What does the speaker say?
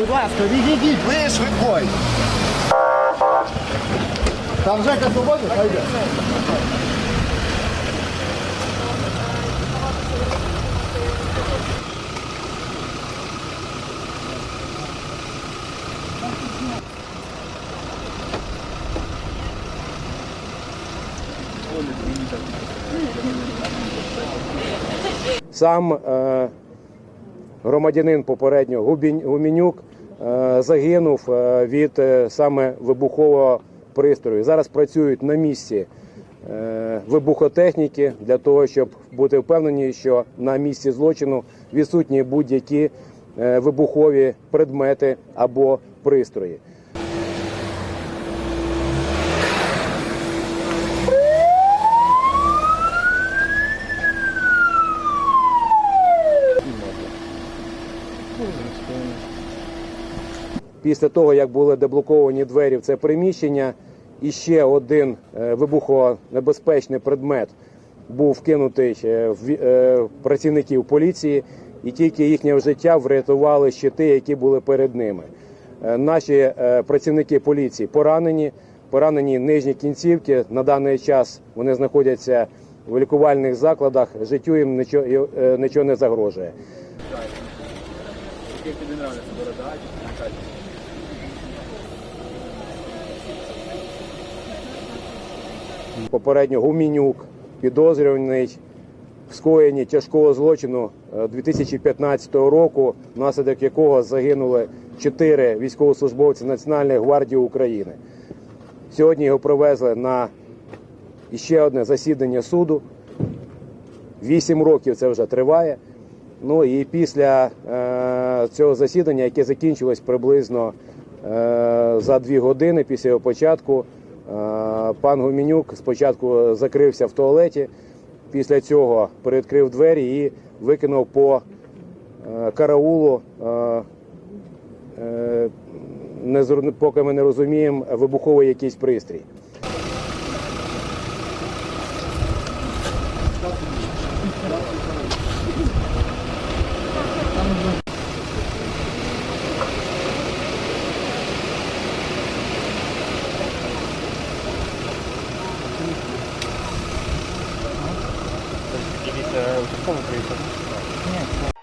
будь ласка, відійдіть, ви швидкою. Там Жека свободен, пойде. Сам е, громадянин попередньо Гумінюк е, загинув е, від е, саме вибухового пристрою. Зараз працюють на місці вибухотехніки для того, щоб бути впевнені, що на місці злочину відсутні будь-які вибухові предмети або пристрої. Після того, як були деблоковані двері в це приміщення, іще один е, вибухонебезпечний предмет був вкинутий е, в е, працівників поліції, і тільки їхнє життя врятували щити, які були перед ними. Наші працівники поліції поранені, поранені нижні кінцівки. На даний час вони знаходяться в лікувальних закладах. Життю їм нічого, нічого не загрожує. Попередньо Гумінюк, підозрюваний в скоєнні тяжкого злочину е, 2015 року, внаслідок якого загинули чотири військовослужбовці Національної гвардії України. Сьогодні його привезли на ще одне засідання суду. Вісім років це вже триває. Ну і після е, цього засідання, яке закінчилось приблизно е, за дві години після його початку, е, пан Гуменюк спочатку закрився в туалеті, після цього передкрив двері і викинув по е, караулу. Е, е, поки ми не розуміємо, вибуховий якийсь пристрій. Участково приїхав.